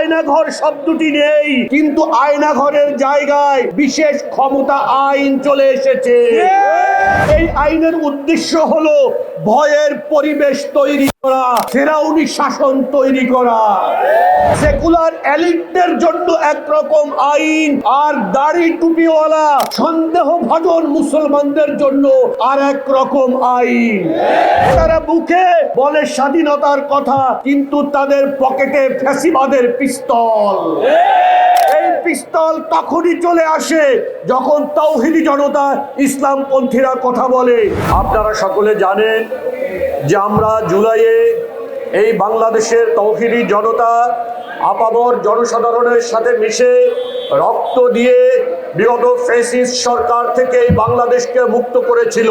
আয়নাঘর শব্দটি নেই। কিন্তু আয়নাঘরের জায়গায় বিশেষ ক্ষমতা আইন চলে এসেছে। এই আইনের উদ্দেশ্য হলো ভয়ের পরিবেশ তৈরি করা, ফেরাউনি শাসন তৈরি করা। সেকুলার এলিটদের জন্য একরকম আইন, আর দাড়ি টুপিওয়ালা, সন্দেহ ভজন মুসলমানদের জন্য আর এক রকম আইন। তারা মুখে বলে স্বাধীনতার কথা, কিন্তু তাদের পকেটে ফ্যাসিবাদের পিস্তল। এই পিস্তল তখনই চলে আসে যখন তৌহিদি জনতা ইসলামপন্থীরা কথা বলে। আপনারা সকলে জানেন যে আমরা জুলাইয়ে এই বাংলাদেশের তৌহিদি জনতা আপামর জনসাধারণের সাথে মিশে রক্ত দিয়ে বিগত ফেসিস সরকার থেকে এই বাংলাদেশকে মুক্ত করেছিল।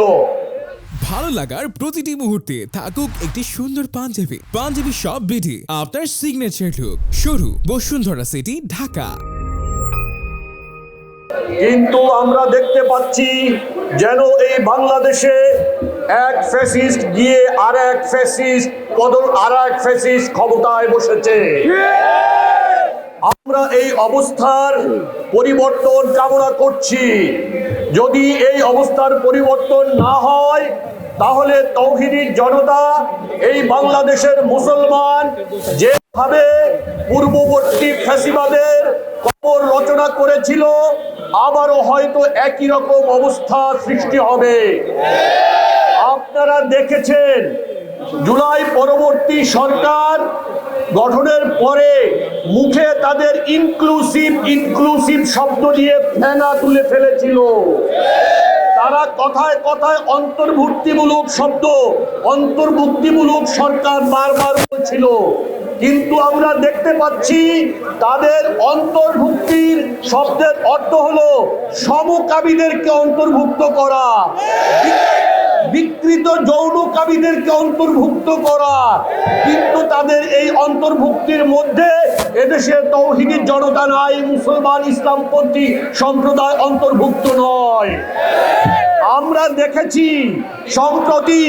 ভালো লাগার প্রতিটি মুহূর্তে থাকুক একটি সুন্দর পাঞ্জাবি। পাঞ্জাবি সব বিধি আপনার সিগনেচার লুক শুরু, বসুন্ধরা সিটি ঢাকা। কিন্তু আমরা দেখতে পাচ্ছি যেন এই বাংলাদেশে এক ফ্যাসিস্ট গিয়ে আর এক ফ্যাসিস্ট বদল আর এক ফ্যাসিস্ট ক্ষমতায় বসেছে। আমরা এই অবস্থার পরিবর্তন কামনা করছি। যদি এই অবস্থার পরিবর্তন না হয় তাহলে তৌহিদি জনতা এই বাংলাদেশের মুসলমান যেভাবে পূর্ববর্তী ফ্যাসিবাদের কবর রচনা করেছিল, আবারও হয়তো একই রকম অবস্থা সৃষ্টি হবে। আপনারা দেখেছেন, জুলাই পরবর্তী সরকার গঠনের পরে মুখে তাদের ইনক্লুসিভ ইনক্লুসিভ শব্দ দিয়ে ফেনা তুলে ফেলেছিল। তারা কথায় কথায় অন্তর্ভুক্তিমূলক শব্দ, অন্তর্ভুক্তিমূলক সরকার বারবার বলছিল। কিন্তু আমরা দেখতে পাচ্ছি তাদের অন্তর্ভুক্তির শব্দের অর্থ হলো সমকামীদেরকে অন্তর্ভুক্ত করা। বিকৃত যৌনকামীদেরকে অন্তর্ভুক্ত করা কিন্তু তাদের এই অন্তর্ভুক্তির মধ্যে এদেশে তৌহিদি জনতা নাই, মুসলমান ইসলামপন্থী সম্প্রদায় অন্তর্ভুক্ত নয়। আমরা দেখেছি, সম্প্রতি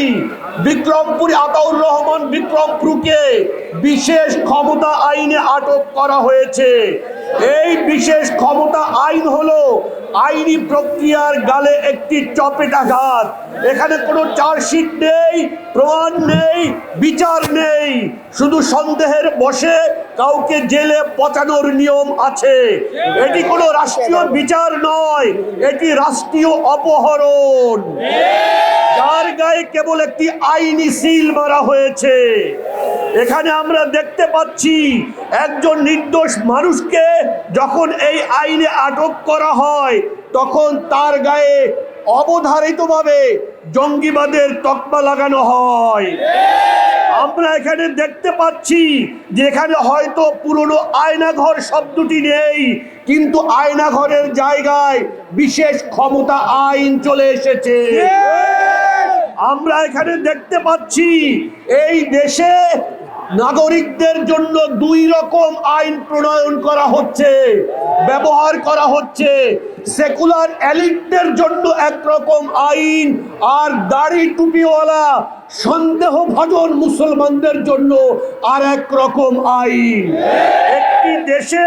বিক্রমপুরে আতাউর রহমান বিক্রমপুরকে বিশেষ ক্ষমতা আইনে আটক করা হয়েছে। এই বিশেষ ক্ষমতা আইন হলো আইনি প্রক্রিয়ার গালে একটি চপেটাঘাত এখানে কোনো চার্জশিট নেই, প্রমাণ নেই, বিচার নেই। শুধু সন্দেহের বসে কাউকে জেলে পচানোর নিয়ম আছে। এটি কোনো রাষ্ট্রীয় বিচার নয়, এটি রাষ্ট্রীয় অপহরণ। যার গায়ে কেবল একটি আইনি সিল মারা হয়েছে। এখানে আমরা দেখতে পাচ্ছি একজন নির্দোষ মানুষকে যখন এই আইনে আটক করা হয়, তখন তার গায়ে অবধারিতভাবে জঙ্গিবাদের তকমা লাগানো হয়। আমরা এখানে দেখতে পাচ্ছি যে এখানে হয়তো পুরনো আয়নাঘর শব্দটি নেই, কিন্তু আয়নাঘরের জায়গায় বিশেষ ক্ষমতা আইন চলে এসেছে। আমরা এখানে দেখতে পাচ্ছি, এই দেশে নাগরিকদের জন্য দুই রকম আইন প্রণয়ন করা হচ্ছে, ব্যবহার করা হচ্ছে। সেকুলার এলিটদের জন্য একরকম আইন আর দাড়ি টুপিওয়ালা সন্দেহ ভজন মুসলমানদের জন্য আর এক রকম আইন। একটি দেশে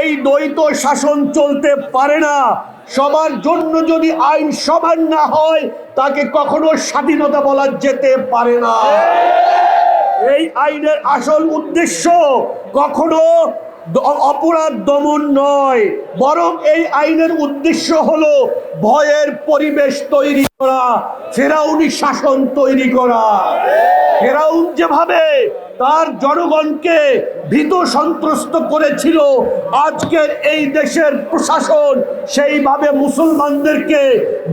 এই দ্বৈত শাসন চলতে পারে না। সবার জন্য যদি আইন সমান না হয়, তাকে কখনো স্বাধীনতা বলা যেতে পারে না। এই আইনের আসল উদ্দেশ্য কখনো অপরাধ দমন নয়, বরং এই আইনের উদ্দেশ্য হলো ভয়ের পরিবেশ তৈরি করা, ফেরাউনি শাসন তৈরি করা। ফেরাউন যেভাবে তার জনগণকে ভীত সন্ত্রস্ত করেছিল, আজকের এই দেশের প্রশাসন সেইভাবে মুসলমানদেরকে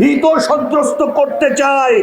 ভীত সন্ত্রস্ত করতে চায়।